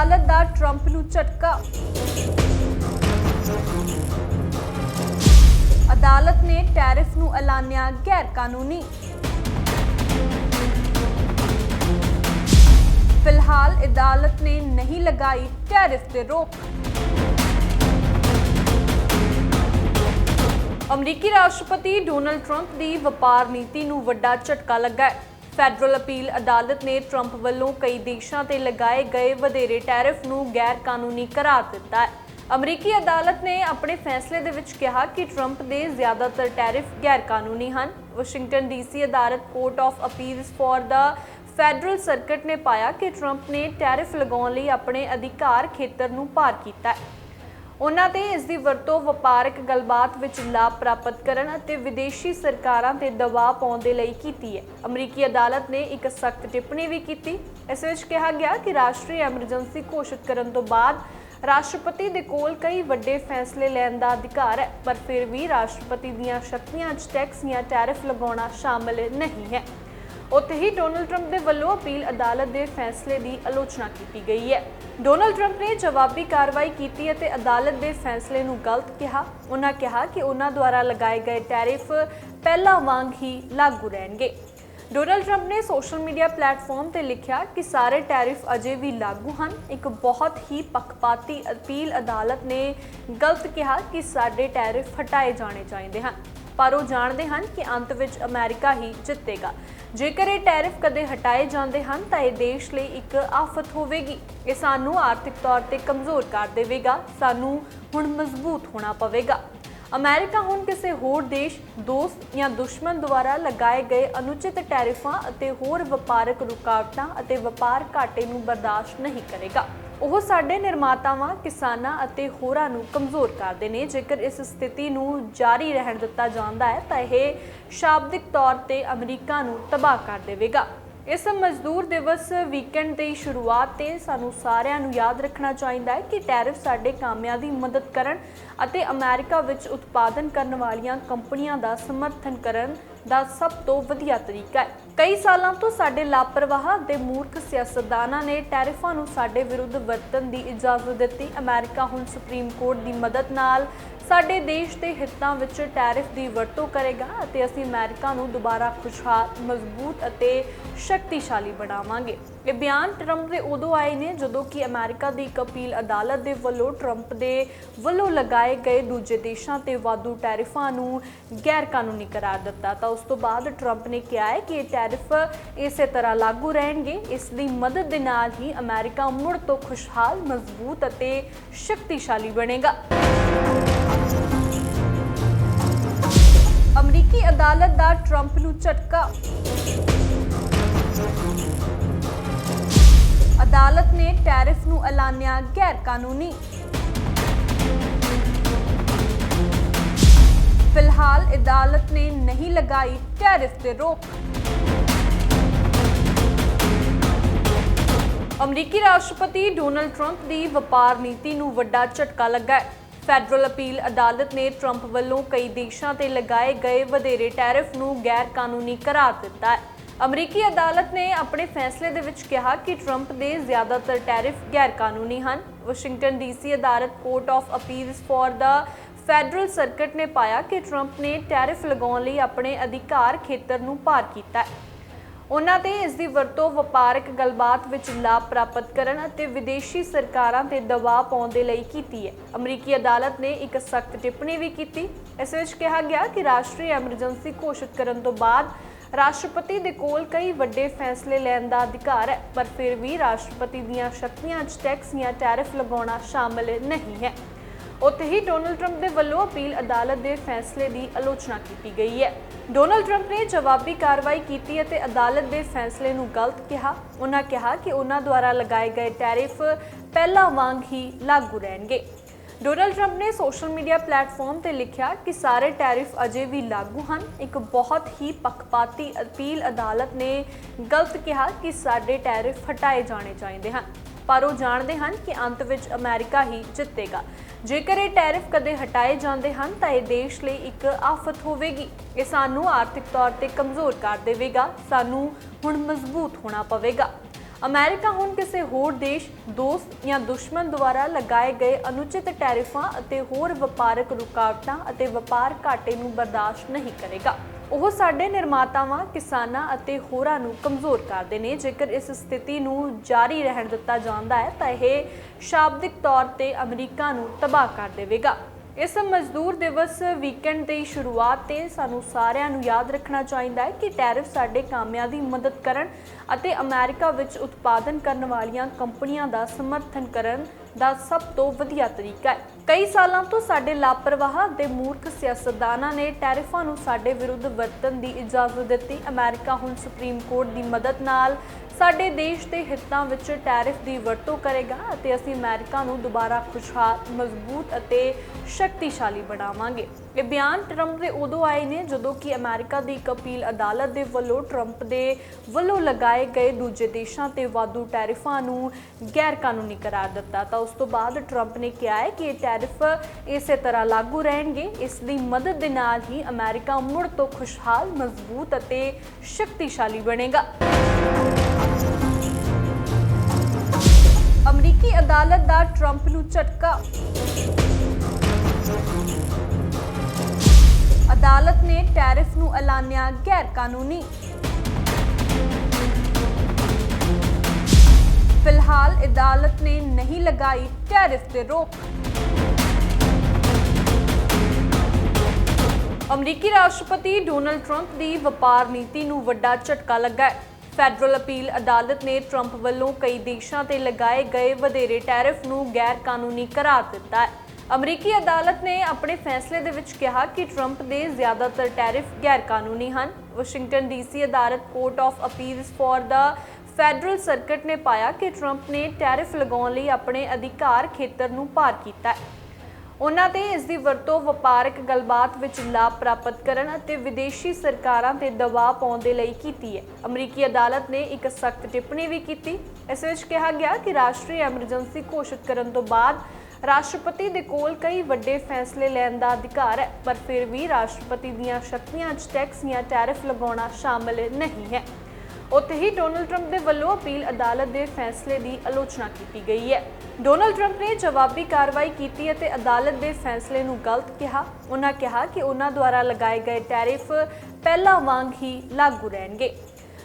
ਅਦਾਲਤ ਦਾ ਟਰੰਪ ਨੂੰ ਝਟਕਾ। ਅਦਾਲਤ ਨੇ ਟੈਰਿਫ ਨੂੰ ਐਲਾਨਿਆ ਗੈਰ ਕਾਨੂੰਨੀ ਫਿਲਹਾਲ ਅਦਾਲਤ ਨੇ ਨਹੀਂ ਲਗਾਈ ਟੈਰਿਫ ਤੇ ਰੋਕ। ਅਮਰੀਕੀ ਰਾਸ਼ਟਰਪਤੀ ਡੋਨਲਡ ਟਰੰਪ ਦੀ ਵਪਾਰ ਨੀਤੀ ਨੂੰ ਵੱਡਾ ਝਟਕਾ ਲੱਗਾ ਹੈ। ਫੈਡਰਲ ਅਪੀਲ ਅਦਾਲਤ ਨੇ ਟਰੰਪ ਵੱਲੋਂ ਕਈ ਦੇਸ਼ਾਂ ਤੇ ਲਗਾਏ ਗਏ ਵਧੇਰੇ ਟੈਰਿਫ ਨੂੰ ਗੈਰ ਕਾਨੂੰਨੀ ਕਰਾਰ ਦਿੱਤਾ ਹੈ। ਅਮਰੀਕੀ ਅਦਾਲਤ ਨੇ ਆਪਣੇ ਫੈਸਲੇ ਦੇ ਵਿੱਚ ਕਿਹਾ ਕਿ ਟਰੰਪ ਦੇ ਜ਼ਿਆਦਾਤਰ ਟੈਰਿਫ ਗੈਰ ਕਾਨੂੰਨੀ ਹਨ। ਵਾਸ਼ਿੰਗਟਨ ਡੀਸੀ ਅਦਾਲਤ ਕੋਰਟ ਆਫ ਅਪੀਲਸ ਫਾਰ ਦਾ ਫੈਡਰਲ ਸਰਕਟ ਨੇ ਪਾਇਆ ਕਿ ਟਰੰਪ ਨੇ ਟੈਰਿਫ ਲਗਾਉਣ ਲਈ ਆਪਣੇ ਅਧਿਕਾਰ ਖੇਤਰ ਨੂੰ ਪਾਰ ਕੀਤਾ ਹੈ। ਉਹਨਾਂ ਤੇ ਇਸ ਦੀ ਵਰਤੋਂ ਵਪਾਰਕ ਗੱਲਬਾਤ ਵਿੱਚ ਲਾਭ ਪ੍ਰਾਪਤ ਕਰਨ ਅਤੇ ਵਿਦੇਸ਼ੀ ਸਰਕਾਰਾਂ ਤੇ ਦਬਾਅ ਪਾਉਣ ਦੇ ਲਈ ਕੀਤੀ ਹੈ। ਅਮਰੀਕੀ ਅਦਾਲਤ ਨੇ ਇੱਕ ਸਖਤ ਟਿੱਪਣੀ ਵੀ ਕੀਤੀ। ਇਸ ਵਿੱਚ ਕਿਹਾ ਗਿਆ ਕਿ ਰਾਸ਼ਟਰੀ ਐਮਰਜੈਂਸੀ ਘੋਸ਼ਿਤ ਕਰਨ ਤੋਂ ਬਾਅਦ ਰਾਸ਼ਟਰਪਤੀ ਦੇ ਕੋਲ ਕਈ ਵੱਡੇ ਫੈਸਲੇ ਲੈਣ ਦਾ ਅਧਿਕਾਰ ਹੈ, ਪਰ ਫਿਰ ਵੀ ਰਾਸ਼ਟਰਪਤੀ ਦੀਆਂ ਸ਼ਕਤੀਆਂ 'ਚ ਟੈਕਸ ਜਾਂ ਟੈਰਿਫ ਲਗਾਉਣਾ ਸ਼ਾਮਲ ਨਹੀਂ ਹੈ। ਉੱਥੇ ਹੀ ਡੋਨਲਡ ਟਰੰਪ ਦੇ ਵੱਲੋਂ ਅਪੀਲ ਅਦਾਲਤ ਦੇ ਫੈਸਲੇ ਦੀ ਆਲੋਚਨਾ ਕੀਤੀ ਗਈ ਹੈ। ਡੋਨਲਡ ਟਰੰਪ ਨੇ ਜਵਾਬੀ ਕਾਰਵਾਈ ਕੀਤੀ ਅਤੇ ਅਦਾਲਤ ਦੇ ਫੈਸਲੇ ਨੂੰ ਗਲਤ ਕਿਹਾ। ਉਹਨਾਂ ਕਿਹਾ ਕਿ ਉਹਨਾਂ ਦੁਆਰਾ ਲਗਾਏ ਗਏ ਟੈਰਿਫ ਪਹਿਲਾਂ ਵਾਂਗ ਹੀ ਲਾਗੂ ਰਹਿਣਗੇ। ਡੋਨਲਡ ਟਰੰਪ ਨੇ ਸੋਸ਼ਲ ਮੀਡੀਆ ਪਲੇਟਫਾਰਮ ਤੇ ਲਿਖਿਆ ਕਿ ਸਾਰੇ ਟੈਰਿਫ ਅਜੇ ਵੀ ਲਾਗੂ ਹਨ। ਇੱਕ ਬਹੁਤ ਹੀ ਪੱਖਪਾਤੀ ਅਪੀਲ ਅਦਾਲਤ ਨੇ ਗਲਤ ਕਿਹਾ ਕਿ ਸਾਡੇ ਟੈਰਿਫ ਹਟਾਏ ਜਾਣੇ ਚਾਹੀਦੇ ਹਨ। ਪਰ ਉਹ ਜਾਣਦੇ ਹਨ ਕਿ ਅੰਤ ਵਿੱਚ ਅਮਰੀਕਾ ਹੀ ਜਿੱਤੇਗਾ। ਜੇਕਰ ਇਹ ਟੈਰਿਫ ਕਦੇ ਹਟਾਏ ਜਾਂਦੇ ਹਨ, ਤਾਂ ਇਹ ਦੇਸ਼ ਲਈ ਇੱਕ ਆਫਤ ਹੋਵੇਗੀ। ਇਹ ਸਾਨੂੰ ਆਰਥਿਕ ਤੌਰ ਤੇ ਕਮਜ਼ੋਰ ਕਰ ਦੇਵੇਗਾ। ਸਾਨੂੰ ਹੁਣ ਮਜ਼ਬੂਤ ਹੋਣਾ ਪਵੇਗਾ। ਅਮਰੀਕਾ ਹੁਣ ਕਿਸੇ ਹੋਰ ਦੇਸ਼, ਦੋਸਤ ਜਾਂ ਦੁਸ਼ਮਣ ਦੁਆਰਾ ਲਗਾਏ ਗਏ ਅਨੁਚਿਤ ਟੈਰਿਫਾਂ ਅਤੇ ਹੋਰ ਵਪਾਰਕ ਰੁਕਾਵਟਾਂ ਅਤੇ ਵਪਾਰ ਘਾਟੇ ਨੂੰ ਬਰਦਾਸ਼ਤ ਨਹੀਂ ਕਰੇਗਾ। ਉਹ ਸਾਡੇ ਨਿਰਮਾਤਾਵਾਂ, ਕਿਸਾਨਾਂ ਅਤੇ ਹੋਰਾਂ ਨੂੰ ਕਮਜ਼ੋਰ ਕਰਦੇ ਨੇ। ਜੇਕਰ ਇਸ ਸਥਿਤੀ ਨੂੰ ਜਾਰੀ ਰਹਿਣ ਦਿੱਤਾ ਜਾਂਦਾ ਹੈ, ਤਾਂ ਇਹ ਸ਼ਾਬਦਿਕ ਤੌਰ ਤੇ ਅਮਰੀਕਾ ਨੂੰ ਤਬਾਹ ਕਰ ਦੇਵੇਗਾ। ਇਸ ਮਜ਼ਦੂਰ ਦਿਵਸ ਵੀਕਐਂਡ ਦੀ ਸ਼ੁਰੂਆਤ ਤੇ ਸਾਨੂੰ ਸਾਰਿਆਂ ਨੂੰ ਯਾਦ ਰੱਖਣਾ ਚਾਹੀਦਾ ਹੈ ਕਿ ਟੈਰਿਫ ਸਾਡੇ ਕਾਮਿਆਂ ਦੀ ਮਦਦ ਕਰਨ ਅਤੇ ਅਮਰੀਕਾ ਵਿੱਚ ਉਤਪਾਦਨ ਕਰਨ ਵਾਲੀਆਂ ਕੰਪਨੀਆਂ ਦਾ ਸਮਰਥਨ ਕਰਨ ਦਾ ਸਭ ਤੋਂ ਵਧੀਆ ਤਰੀਕਾ ਹੈ। ਕਈ ਸਾਲਾਂ ਤੋਂ ਸਾਡੇ ਲਾਪਰਵਾਹ ਤੇ ਮੂਰਖ ਸਿਆਸਤਦਾਨਾਂ ਨੇ ਟੈਰਿਫਾਂ ਨੂੰ ਸਾਡੇ ਵਿਰੁੱਧ ਵਰਤਣ ਦੀ ਇਜਾਜ਼ਤ ਦਿੱਤੀ। ਅਮਰੀਕਾ ਹੁਣ ਸੁਪਰੀਮ ਕੋਰਟ ਦੀ ਮਦਦ ਨਾਲ ਸਾਡੇ ਦੇਸ਼ ਦੇ ਹਿੱਤਾਂ ਵਿੱਚ ਟੈਰਿਫ ਦੀ ਵਰਤੋਂ ਕਰੇਗਾ ਅਤੇ ਅਸੀਂ ਅਮਰੀਕਾ ਨੂੰ ਦੁਬਾਰਾ ਖੁਸ਼ਹਾਲ, ਮਜ਼ਬੂਤ ਅਤੇ ਸ਼ਕਤੀਸ਼ਾਲੀ ਬਣਾਵਾਂਗੇ। ਇਹ ਬਿਆਨ ਟਰੰਪ ਦੇ ਉਦੋਂ ਆਏ ਨੇ ਜਦੋਂ ਕਿ ਅਮਰੀਕਾ ਦੀ ਇੱਕ ਅਪੀਲ ਅਦਾਲਤ ਦੇ ਵੱਲੋਂ ਟਰੰਪ ਦੇ ਵੱਲੋਂ ਲਗਾਏ ਗਏ ਦੂਜੇ ਦੇਸ਼ਾਂ ਤੇ ਵਾਧੂ ਟੈਰਿਫਾਂ ਨੂੰ ਗੈਰ ਕਾਨੂੰਨੀ ਕਰਾਰ ਦਿੱਤਾ। ਤਾਂ ਉਸ ਤੋਂ ਬਾਅਦ ਟਰੰਪ ਨੇ ਕਿਹਾ ਹੈ ਕਿ ਇਹ ਟੈਰਿਫ ਇਸੇ ਤਰ੍ਹਾਂ ਲਾਗੂ ਰਹਿਣਗੇ। ਇਸ ਦੀ ਮਦਦ ਦੇ ਨਾਲ ਹੀ ਅਮਰੀਕਾ ਮੁੜ ਤੋਂ ਖੁਸ਼ਹਾਲ, ਮਜ਼ਬੂਤ ਅਤੇ ਸ਼ਕਤੀਸ਼ਾਲੀ ਬਣੇਗਾ। ਅਮਰੀਕੀ ਅਦਾਲਤ ਦਾ ਟਰੰਪ ਨੂੰ ਝਟਕਾ। ਅਦਾਲਤ ਨੇ ਟੈਰਿਫ ਨੂੰ ਐਲਾਨਿਆ ਗੈਰ ਕਾਨੂੰਨੀ ਫਿਲਹਾਲ ਅਦਾਲਤ ਨੇ ਨਹੀਂ ਲਗਾਈ ਟੈਰਿਫ ਤੇ ਰੋਕ। ਅਮਰੀਕੀ ਰਾਸ਼ਟਰਪਤੀ ਡੋਨਲਡ ਟਰੰਪ ਦੀ ਵਪਾਰ ਨੀਤੀ ਨੂੰ ਵੱਡਾ ਝਟਕਾ ਲੱਗਾ ਹੈ। ਫੈਡਰਲ ਅਪੀਲ ਅਦਾਲਤ ਨੇ ਟਰੰਪ ਵੱਲੋਂ ਕਈ ਦੇਸ਼ਾਂ ਤੇ ਲਗਾਏ ਗਏ ਵਧੇਰੇ ਟੈਰਿਫ ਨੂੰ ਗੈਰ ਕਾਨੂੰਨੀ ਕਰਾਰ ਦਿੱਤਾ ਹੈ। ਅਮਰੀਕੀ ਅਦਾਲਤ ਨੇ ਆਪਣੇ ਫੈਸਲੇ ਦੇ ਵਿੱਚ ਕਿਹਾ ਕਿ ਟਰੰਪ ਦੇ ਜ਼ਿਆਦਾਤਰ ਟੈਰਿਫ ਗੈਰ ਕਾਨੂੰਨੀ ਹਨ। ਵਾਸ਼ਿੰਗਟਨ ਡੀਸੀ ਅਦਾਲਤ ਕੋਰਟ ਆਫ ਅਪੀਲਸ ਫਾਰ ਦਾ ਫੈਡਰਲ ਸਰਕਟ ਨੇ ਪਾਇਆ ਕਿ ਟਰੰਪ ਨੇ ਟੈਰਿਫ ਲਗਾਉਣ ਲਈ ਆਪਣੇ ਅਧਿਕਾਰ ਖੇਤਰ ਨੂੰ ਪਾਰ ਕੀਤਾ ਹੈ। ਉਹਨਾਂ ਤੇ ਇਸ ਦੀ ਵਰਤੋਂ ਵਪਾਰਕ ਗੱਲਬਾਤ ਵਿੱਚ ਲਾਭ ਪ੍ਰਾਪਤ ਕਰਨ ਅਤੇ ਵਿਦੇਸ਼ੀ ਸਰਕਾਰਾਂ ਤੇ ਦਬਾਅ ਪਾਉਣ ਦੇ ਲਈ ਕੀਤੀ ਹੈ। ਅਮਰੀਕੀ ਅਦਾਲਤ ਨੇ ਇੱਕ ਸਖਤ ਟਿੱਪਣੀ ਵੀ ਕੀਤੀ। ਇਸ ਵਿੱਚ ਕਿਹਾ ਗਿਆ ਕਿ ਰਾਸ਼ਟਰੀ ਐਮਰਜੈਂਸੀ ਘੋਸ਼ਿਤ ਕਰਨ ਤੋਂ ਬਾਅਦ ਰਾਸ਼ਟਰਪਤੀ ਦੇ ਕੋਲ ਕਈ ਵੱਡੇ ਫੈਸਲੇ ਲੈਣ ਦਾ ਅਧਿਕਾਰ ਹੈ, ਪਰ ਫਿਰ ਵੀ ਰਾਸ਼ਟਰਪਤੀ ਦੀਆਂ ਸ਼ਕਤੀਆਂ 'ਚ ਟੈਕਸ ਜਾਂ ਟੈਰਿਫ ਲਗਾਉਣਾ ਸ਼ਾਮਲ ਨਹੀਂ ਹੈ। ਉੱਥੇ ਹੀ ਡੋਨਲਡ ਟਰੰਪ ਦੇ ਵੱਲੋਂ ਅਪੀਲ ਅਦਾਲਤ ਦੇ ਫੈਸਲੇ ਦੀ ਆਲੋਚਨਾ ਕੀਤੀ ਗਈ ਹੈ। ਡੋਨਲਡ ਟਰੰਪ ਨੇ ਜਵਾਬੀ ਕਾਰਵਾਈ ਕੀਤੀ ਅਤੇ ਅਦਾਲਤ ਦੇ ਫੈਸਲੇ ਨੂੰ ਗਲਤ ਕਿਹਾ। ਉਹਨਾਂ ਕਿਹਾ ਕਿ ਉਹਨਾਂ ਦੁਆਰਾ ਲਗਾਏ ਗਏ ਟੈਰਿਫ ਪਹਿਲਾਂ ਵਾਂਗ ਹੀ ਲਾਗੂ ਰਹਿਣਗੇ। ਡੋਨਲਡ ਟਰੰਪ ਨੇ ਸੋਸ਼ਲ ਮੀਡੀਆ ਪਲੇਟਫਾਰਮ ਤੇ ਲਿਖਿਆ ਕਿ ਸਾਰੇ ਟੈਰਿਫ ਅਜੇ ਵੀ ਲਾਗੂ ਹਨ। ਇੱਕ ਬਹੁਤ ਹੀ ਪੱਖਪਾਤੀ ਅਪੀਲ ਅਦਾਲਤ ਨੇ ਗਲਤ ਕਿਹਾ ਕਿ ਸਾਡੇ ਟੈਰਿਫ ਹਟਾਏ ਜਾਣੇ ਚਾਹੀਦੇ ਹਨ। ਪਰ ਉਹ ਜਾਣਦੇ ਹਨ ਕਿ ਅੰਤ ਵਿੱਚ ਅਮਰੀਕਾ ਹੀ ਜਿੱਤੇਗਾ। ਜੇਕਰ ਇਹ ਟੈਰਿਫ ਕਦੇ ਹਟਾਏ ਜਾਂਦੇ ਹਨ, ਤਾਂ ਇਹ ਦੇਸ਼ ਲਈ ਇੱਕ ਆਫਤ ਹੋਵੇਗੀ। ਇਹ ਸਾਨੂੰ ਆਰਥਿਕ ਤੌਰ ਤੇ ਕਮਜ਼ੋਰ ਕਰ ਦੇਵੇਗਾ। ਸਾਨੂੰ ਹੁਣ ਮਜ਼ਬੂਤ ਹੋਣਾ ਪਵੇਗਾ। ਅਮਰੀਕਾ ਹੁਣ ਕਿਸੇ ਹੋਰ ਦੇਸ਼, ਦੋਸਤ ਜਾਂ ਦੁਸ਼ਮਣ ਦੁਆਰਾ ਲਗਾਏ ਗਏ ਅਨੁਚਿਤ ਟੈਰਿਫਾਂ ਅਤੇ ਹੋਰ ਵਪਾਰਕ ਰੁਕਾਵਟਾਂ ਅਤੇ ਵਪਾਰ ਘਾਟੇ ਨੂੰ ਬਰਦਾਸ਼ਤ ਨਹੀਂ ਕਰੇਗਾ। ਉਹ ਸਾਡੇ ਨਿਰਮਾਤਾਵਾਂ, ਕਿਸਾਨਾਂ ਅਤੇ ਹੋਰਾਂ ਨੂੰ ਕਮਜ਼ੋਰ ਕਰਦੇ ਨੇ। ਜੇਕਰ ਇਸ ਸਥਿਤੀ ਨੂੰ ਜਾਰੀ ਰਹਿਣ ਦਿੱਤਾ ਜਾਂਦਾ ਹੈ, ਤਾਂ ਇਹ ਸ਼ਾਬਦਿਕ ਤੌਰ ਤੇ ਅਮਰੀਕਾ ਨੂੰ ਤਬਾਹ ਕਰ ਦੇਵੇਗਾ। ਇਸ ਮਜ਼ਦੂਰ ਦਿਵਸ ਵੀਕਐਂਡ ਦੀ ਸ਼ੁਰੂਆਤ ਤੇ ਸਾਨੂੰ ਸਾਰਿਆਂ ਨੂੰ ਯਾਦ ਰੱਖਣਾ ਚਾਹੀਦਾ ਹੈ ਕਿ ਟੈਰਿਫ ਸਾਡੇ ਕਾਮਿਆਂ ਦੀ ਮਦਦ ਕਰਨ ਅਤੇ ਅਮਰੀਕਾ ਵਿੱਚ ਉਤਪਾਦਨ ਕਰਨ ਵਾਲੀਆਂ ਕੰਪਨੀਆਂ ਦਾ ਸਮਰਥਨ ਕਰਨ ਦਾ ਸਭ ਤੋਂ ਵਧੀਆ ਤਰੀਕਾ ਹੈ। ਕਈ ਸਾਲਾਂ ਤੋਂ ਸਾਡੇ ਲਾਪਰਵਾਹ ਤੇ ਮੂਰਖ ਸਿਆਸਤਦਾਨਾਂ ਨੇ ਟੈਰਿਫਾਂ ਨੂੰ ਸਾਡੇ ਵਿਰੁੱਧ ਵਰਤਣ ਦੀ ਇਜਾਜ਼ਤ ਦਿੱਤੀ। ਅਮਰੀਕਾ ਹੁਣ ਸੁਪਰੀਮ ਕੋਰਟ ਦੀ ਮਦਦ ਨਾਲ ਸਾਡੇ ਦੇਸ਼ ਦੇ ਹਿੱਤਾਂ ਵਿੱਚ ਟੈਰਿਫ ਦੀ ਵਰਤੋਂ ਕਰੇਗਾ ਅਤੇ ਅਸੀਂ ਅਮਰੀਕਾ ਨੂੰ ਦੁਬਾਰਾ ਖੁਸ਼ਹਾਲ, ਮਜ਼ਬੂਤ ਅਤੇ ਸ਼ਕਤੀਸ਼ਾਲੀ ਬਣਾਵਾਂਗੇ। ਇਹ ਬਿਆਨ ਟਰੰਪ ਦੇ ਉਦੋਂ ਆਏ ਨੇ ਜਦੋਂ ਕਿ ਅਮਰੀਕਾ ਦੀ ਇੱਕ ਅਪੀਲ ਅਦਾਲਤ ਦੇ ਵੱਲੋਂ ਟਰੰਪ ਦੇ ਵੱਲੋਂ ਲਗਾਏ ਗਏ ਦੂਜੇ ਦੇਸ਼ਾਂ ਤੇ ਵਾਧੂ ਟੈਰਿਫਾਂ ਨੂੰ ਗੈਰ ਕਾਨੂੰਨੀ ਕਰਾਰ ਦਿੱਤਾ। ਤਾਂ ਉਸ ਤੋਂ ਬਾਅਦ ਟਰੰਪ ਨੇ ਕਿਹਾ ਹੈ ਕਿ ਇਹ ਟੈਰਿਫ ਇਸੇ ਤਰ੍ਹਾਂ ਲਾਗੂ ਰਹਿਣਗੇ। ਇਸ ਦੀ ਮਦਦ ਦੇ ਨਾਲ ਹੀ ਅਮਰੀਕਾ ਮੁੜ ਤੋਂ ਖੁਸ਼ਹਾਲ, ਮਜ਼ਬੂਤ ਅਤੇ ਸ਼ਕਤੀਸ਼ਾਲੀ ਬਣੇਗਾ। ਅਮਰੀਕੀ ਅਦਾਲਤ ਦਾ ਟਰੰਪ ਨੂੰ ਝਟਕਾ। ਅਦਾਲਤ ਨੇ ਟੈਰਿਫ ਨੂੰ ਐਲਾਨਿਆ ਗੈਰ ਕਾਨੂੰਨੀ ਫਿਲਹਾਲ ਅਦਾਲਤ ਨੇ ਨਹੀਂ ਲਗਾਈ ਟੈਰਿਫ ਤੇ ਰੋਕ। ਅਮਰੀਕੀ ਰਾਸ਼ਟਰਪਤੀ ਡੋਨਲਡ ਟਰੰਪ ਦੀ ਵਪਾਰ ਨੀਤੀ ਨੂੰ ਵੱਡਾ ਝਟਕਾ ਲੱਗਾ ਹੈ। ਫੈਡਰਲ ਅਪੀਲ ਅਦਾਲਤ ਨੇ ਟਰੰਪ ਵੱਲੋਂ ਕਈ ਦੇਸ਼ਾਂ ਤੇ ਲਗਾਏ ਗਏ ਵਧੇਰੇ ਟੈਰਿਫ ਨੂੰ ਗੈਰ ਕਾਨੂੰਨੀ ਕਰਾਰ ਦਿੱਤਾ ਹੈ। ਅਮਰੀਕੀ ਅਦਾਲਤ ਨੇ ਆਪਣੇ ਫੈਸਲੇ ਦੇ ਵਿੱਚ ਕਿਹਾ ਕਿ ਟਰੰਪ ਦੇ ਜ਼ਿਆਦਾਤਰ ਟੈਰਿਫ ਗੈਰ ਕਾਨੂੰਨੀ ਹਨ। ਵਾਸ਼ਿੰਗਟਨ ਡੀਸੀ ਅਦਾਲਤ ਕੋਰਟ ਆਫ ਅਪੀਲਸ ਫਾਰ ਦਾ ਫੈਡਰਲ ਸਰਕਟ ਨੇ ਪਾਇਆ ਕਿ ਟਰੰਪ ਨੇ ਟੈਰਿਫ ਲਗਾਉਣ ਲਈ ਆਪਣੇ ਅਧਿਕਾਰ ਖੇਤਰ ਨੂੰ ਪਾਰ ਕੀਤਾ ਹੈ। ਉਹਨਾਂ ਤੇ ਇਸ ਦੀ ਵਰਤੋਂ ਵਪਾਰਕ ਗੱਲਬਾਤ ਵਿੱਚ ਲਾਭ ਪ੍ਰਾਪਤ ਕਰਨ ਅਤੇ ਵਿਦੇਸ਼ੀ ਸਰਕਾਰਾਂ ਤੇ ਦਬਾਅ ਪਾਉਣ ਦੇ ਲਈ ਕੀਤੀ ਹੈ। ਅਮਰੀਕੀ ਅਦਾਲਤ ਨੇ ਇੱਕ ਸਖਤ ਟਿੱਪਣੀ ਵੀ ਕੀਤੀ। ਇਸ ਵਿੱਚ ਕਿਹਾ ਗਿਆ ਕਿ ਰਾਸ਼ਟਰੀ ਐਮਰਜੈਂਸੀ ਘੋਸ਼ਿਤ ਕਰਨ ਤੋਂ ਬਾਅਦ ਰਾਸ਼ਟਰਪਤੀ ਦੇ ਕੋਲ ਕਈ ਵੱਡੇ ਫੈਸਲੇ ਲੈਣ ਦਾ ਅਧਿਕਾਰ ਹੈ, ਪਰ ਫਿਰ ਵੀ ਰਾਸ਼ਟਰਪਤੀ ਦੀਆਂ ਸ਼ਕਤੀਆਂ 'ਚ ਟੈਕਸ ਜਾਂ ਟੈਰਿਫ ਲਗਾਉਣਾ ਸ਼ਾਮਲ ਨਹੀਂ ਹੈ। ਉੱਥੇ ਹੀ ਡੋਨਲਡ ਟਰੰਪ ਦੇ ਵੱਲੋਂ ਅਪੀਲ ਅਦਾਲਤ ਦੇ ਫੈਸਲੇ ਦੀ ਆਲੋਚਨਾ ਕੀਤੀ ਗਈ ਹੈ। ਡੋਨਲਡ ਟਰੰਪ ਨੇ ਜਵਾਬੀ ਕਾਰਵਾਈ ਕੀਤੀ ਅਤੇ ਅਦਾਲਤ ਦੇ ਫੈਸਲੇ ਨੂੰ ਗਲਤ ਕਿਹਾ। ਉਹਨਾਂ ਕਿਹਾ ਕਿ ਉਹਨਾਂ ਦੁਆਰਾ ਲਗਾਏ ਗਏ ਟੈਰਿਫ ਪਹਿਲਾਂ ਵਾਂਗ ਹੀ ਲਾਗੂ ਰਹਿਣਗੇ।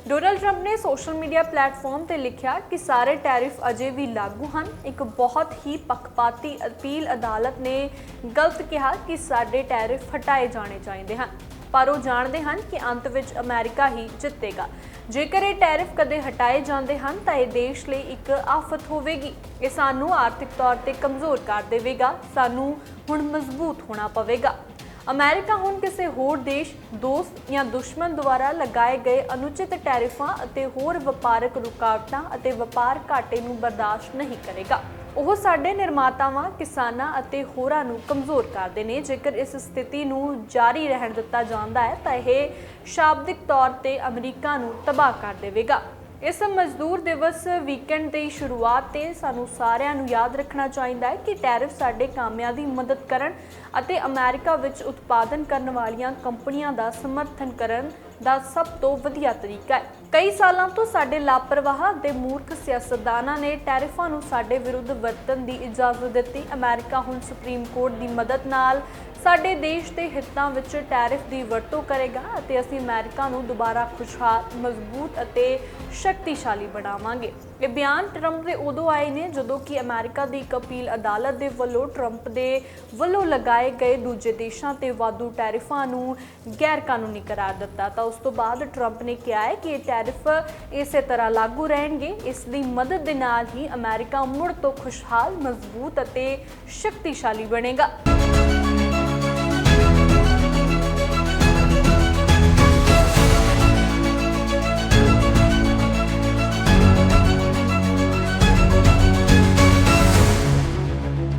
ਡੋਨਲਡ ਟਰੰਪ ਨੇ ਸੋਸ਼ਲ ਮੀਡੀਆ ਪਲੇਟਫਾਰਮ ਤੇ ਲਿਖਿਆ ਕਿ ਸਾਰੇ ਟੈਰਿਫ ਅਜੇ ਵੀ ਲਾਗੂ ਹਨ। ਇੱਕ ਬਹੁਤ ਹੀ ਪੱਖਪਾਤੀ ਅਪੀਲ ਅਦਾਲਤ ਨੇ ਗਲਤ ਕਿਹਾ ਕਿ ਸਾਡੇ ਟੈਰਿਫ ਹਟਾਏ ਜਾਣੇ ਚਾਹੀਦੇ ਹਨ। ਪਰ ਉਹ ਜਾਣਦੇ ਹਨ ਕਿ ਅੰਤ ਵਿੱਚ ਅਮਰੀਕਾ ਹੀ ਜਿੱਤੇਗਾ। ਜੇਕਰ ਇਹ ਟੈਰਿਫ ਕਦੇ ਹਟਾਏ ਜਾਂਦੇ ਹਨ, ਤਾਂ ਇਹ ਦੇਸ਼ ਲਈ ਇੱਕ ਆਫਤ ਹੋਵੇਗੀ। ਇਹ ਸਾਨੂੰ ਆਰਥਿਕ ਤੌਰ ਤੇ ਕਮਜ਼ੋਰ ਕਰ ਦੇਵੇਗਾ। ਸਾਨੂੰ ਹੁਣ ਮਜ਼ਬੂਤ ਹੋਣਾ ਪਵੇਗਾ। ਅਮਰੀਕਾ ਹੁਣ ਕਿਸੇ ਹੋਰ ਦੇਸ਼, ਦੋਸਤ ਜਾਂ ਦੁਸ਼ਮਣ ਦੁਆਰਾ ਲਗਾਏ ਗਏ ਅਨੁਚਿਤ ਟੈਰਿਫਾਂ ਅਤੇ ਹੋਰ ਵਪਾਰਕ ਰੁਕਾਵਟਾਂ ਅਤੇ ਵਪਾਰ ਘਾਟੇ ਨੂੰ ਬਰਦਾਸ਼ਤ ਨਹੀਂ ਕਰੇਗਾ। ਉਹ ਸਾਡੇ ਨਿਰਮਾਤਾਵਾਂ, ਕਿਸਾਨਾਂ ਅਤੇ ਹੋਰਾਂ ਨੂੰ ਕਮਜ਼ੋਰ ਕਰਦੇ ਨੇ। ਜੇਕਰ ਇਸ ਸਥਿਤੀ ਨੂੰ ਜਾਰੀ ਰਹਿਣ ਦਿੱਤਾ ਜਾਂਦਾ ਹੈ, ਤਾਂ ਇਹ ਸ਼ਾਬਦਿਕ ਤੌਰ ਤੇ ਅਮਰੀਕਾ ਨੂੰ ਤਬਾਹ ਕਰ ਦੇਵੇਗਾ। ਇਸ ਮਜ਼ਦੂਰ ਦਿਵਸ ਵੀਕਐਂਡ ਦੀ ਸ਼ੁਰੂਆਤ ਤੇ ਸਾਨੂੰ ਸਾਰਿਆਂ ਨੂੰ ਯਾਦ ਰੱਖਣਾ ਚਾਹੀਦਾ ਹੈ ਕਿ ਟੈਰਿਫ ਸਾਡੇ ਕਾਮਿਆਂ ਦੀ ਮਦਦ ਕਰਨ ਅਤੇ ਅਮਰੀਕਾ ਵਿੱਚ ਉਤਪਾਦਨ ਕਰਨ ਵਾਲੀਆਂ ਕੰਪਨੀਆਂ ਦਾ ਸਮਰਥਨ ਕਰਨ ਦਾ ਸਭ ਤੋਂ ਵਧੀਆ ਤਰੀਕਾ ਹੈ। ਕਈ ਸਾਲਾਂ ਤੋਂ ਸਾਡੇ ਲਾਪਰਵਾਹ ਤੇ ਮੂਰਖ ਸਿਆਸਤਦਾਨਾਂ ਨੇ ਟੈਰਿਫਾਂ ਨੂੰ ਸਾਡੇ ਵਿਰੁੱਧ ਵਰਤਣ ਦੀ ਇਜਾਜ਼ਤ ਦਿੱਤੀ। ਅਮਰੀਕਾ ਹੁਣ ਸੁਪਰੀਮ ਕੋਰਟ ਦੀ ਮਦਦ ਨਾਲ ਸਾਡੇ ਦੇਸ਼ ਦੇ ਹਿੱਤਾਂ ਵਿੱਚ ਟੈਰਿਫ ਦੀ ਵਰਤੋਂ ਕਰੇਗਾ ਅਤੇ ਅਸੀਂ ਅਮਰੀਕਾ ਨੂੰ ਦੁਬਾਰਾ ਖੁਸ਼ਹਾਲ, ਮਜ਼ਬੂਤ ਅਤੇ ਸ਼ਕਤੀਸ਼ਾਲੀ ਬਣਾਵਾਂਗੇ। ਇਹ ਬਿਆਨ ਟਰੰਪ ਦੇ ਉਦੋਂ ਆਏ ਨੇ ਜਦੋਂ ਕਿ ਅਮਰੀਕਾ ਦੀ ਇੱਕ ਅਪੀਲ ਅਦਾਲਤ ਦੇ ਵੱਲੋਂ ਟਰੰਪ ਦੇ ਵੱਲੋਂ ਲਗਾਏ ਗਏ ਦੂਜੇ ਦੇਸ਼ਾਂ ਤੇ ਵਾਧੂ ਟੈਰਿਫਾਂ ਨੂੰ ਗੈਰ ਕਾਨੂੰਨੀ ਕਰਾਰ ਦਿੱਤਾ। ਤਾਂ ਉਸ ਤੋਂ ਬਾਅਦ ਟਰੰਪ ਨੇ ਕਿਹਾ ਹੈ ਕਿ ਇਹ ਟੈਰਿਫ ਇਸੇ ਤਰ੍ਹਾਂ ਲਾਗੂ ਰਹਿਣਗੇ। ਇਸ ਦੀ ਮਦਦ ਦੇ ਨਾਲ ਹੀ ਅਮਰੀਕਾ ਮੁੜ ਤੋਂ ਖੁਸ਼ਹਾਲ, ਮਜ਼ਬੂਤ ਅਤੇ ਸ਼ਕਤੀਸ਼ਾਲੀ ਬਣੇਗਾ।